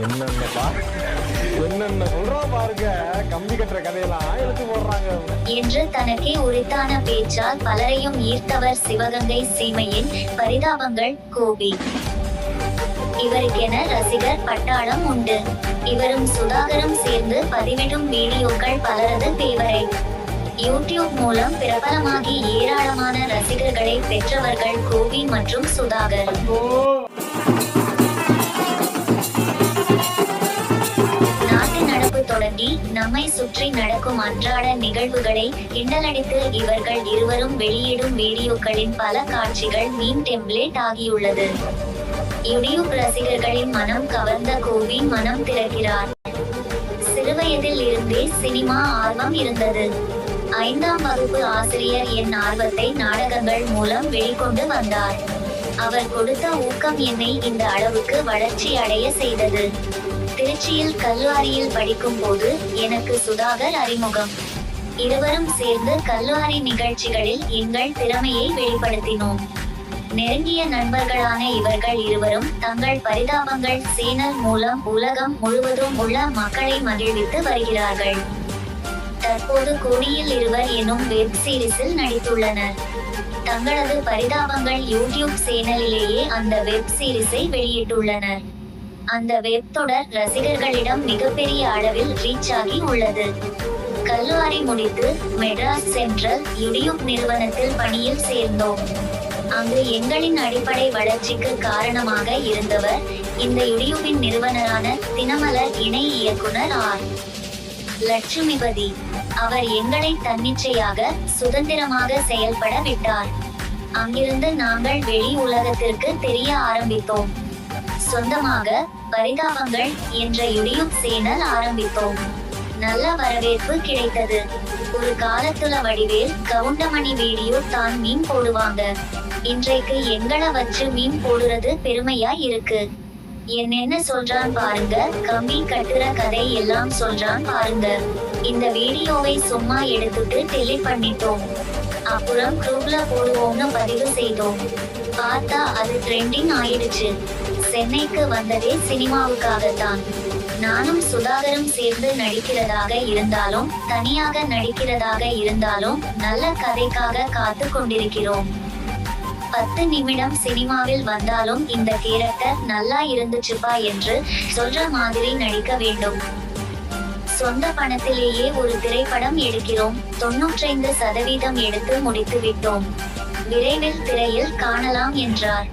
என்னென்னப்பா என்னென்ன என்று தனக்கே உரித்தான பேச்சால் பலரையும் ஈர்த்தவர் சிவகங்கை சீமையின் பரிதாபங்கள் கோபி. இவருக்கென ரசிகர் பட்டாளம் உண்டு. இவரும் சுதாகரும் சேர்ந்து பதிவிடும் வீடியோக்கள் பலரது பேவரை யூடியூப் மூலம் பிரபலமாகி ஏராளமான ரசிகர்களை பெற்றவர்கள் கோபி மற்றும் சுதாகர். நாட்டு நடப்பு தொடங்கி நம்மை சுற்றி நடக்கும் அன்றாட நிகழ்வுகளை கிண்டலடித்து இவர்கள் இருவரும் வெளியிடும் வீடியோக்களின் பல காட்சிகள் மீன் டெம்ப்ளேட் ஆகியுள்ளது. யூடியூப் ரசிகர்களின் மனம் கவர்ந்த கோபி மனம் திறக்கிறார். சிறுவயதில் இருந்தே சினிமா ஆர்வம் இருந்தது. ஐந்தாம் வகுப்பு ஆசிரியர் என் ஆர்வத்தை நாடகங்கள் மூலம் வெளிக்கொண்டு வந்தார். அவர் கொடுத்த ஊக்கம் என்னை இந்த அளவுக்கு வளர்ச்சி அடைய செய்தது. திருச்சியில் கல்வாரியில் படிக்கும் போது எனக்கு சுதாகர் அறிமுகம். இருவரும் சேர்ந்து கல்வாரி நிகழ்ச்சிகளில் எங்கள் திறமையை வெளிப்படுத்தினோம். நெருங்கிய நண்பர்களான இவர்கள் இருவரும் தங்கள் பரிதாபங்கள் சேனல் மூலம் உலகம் முழுவதும் உள்ள மக்களை மகிழ்வித்து வருகிறார்கள். தற்போது கோடியில் இருவர் எனும் வெப் சீரிஸில் நடித்துள்ளனர். தங்களது பரிதாபங்கள் யூடியூப் சேனலிலேயே அந்த வெப் சீரிஸை வெளியிட்டுள்ளனர். அந்த வெப் தொடர் ரசிகர்களிடம் மிகப்பெரிய அளவில் ரீச் ஆகி உள்ளது. கல்லூரி முடித்து மெட்ராஸ் சென்ட்ரல் யூடியூப் நிறுவனத்தில் பணியில் சேர்ந்தோம். அங்கு எங்களின் அடிப்படை வளர்ச்சிக்கு காரணமாக இருந்தவர் இந்த யூடியூபின் நிறுவனரான தினமலர் இணை இயக்குனர் ஆர். லட்சுமிபதி. அவர் எங்களை தன்னிச்சையாக சுதந்திரமாக செயல்பட விட்டார். அங்கிருந்து நாங்கள் வெளி உலகத்திற்கு தெரிய ஆரம்பித்தோம். சொந்தமாக பரிதாபங்கள் என்ற யூடியூப் சேனல் ஆரம்பித்தோம். நல்ல வரவேற்பு கிடைத்தது. ஒரு காலத்துல வடிவேல் கவுண்டமணி வீடியோ தான் மீன் போடுவாங்க. இன்றைக்கு எங்களை வச்சு மீன் போடுறது பெருமையா இருக்கு. என்னென்ன சொல்றான் பாருங்க கம்பி கட்டுற கதை எல்லாம் சொல்றான் பாருங்க. இந்த வீடியோவை சும்மா எடுத்துட்டு டெலிட் பண்ணிட்டோம். அப்புறம் குரூப்ல போடுவோம்னு பதிவு செய்தோம். பார்த்தா அது ட்ரெண்டிங் ஆயிடுச்சு. சென்னைக்கு வந்ததே சினிமாவுக்காகத்தான். நானும் சுதாகரும் சேர்ந்து நடிக்கிறதாக இருந்தாலும் தனியாக நடிக்கிறதாக இருந்தாலும் நல்ல கதைக்காக காத்து கொண்டிருக்கிறோம். பத்து நிமிடம் சினிமாவில் வந்தாலும் இந்த கேரக்டர் நல்லா இருந்துச்சுப்பா என்று சொல்ற மாதிரி நடிக்க வேண்டும். சொந்த பணத்திலேயே ஒரு திரைப்படம் எடுக்கிறோம். தொன்னூற்றைந்து சதவீதம் எடுத்து முடித்து விட்டோம் விரைவில் திரையில் காணலாம் என்றார்.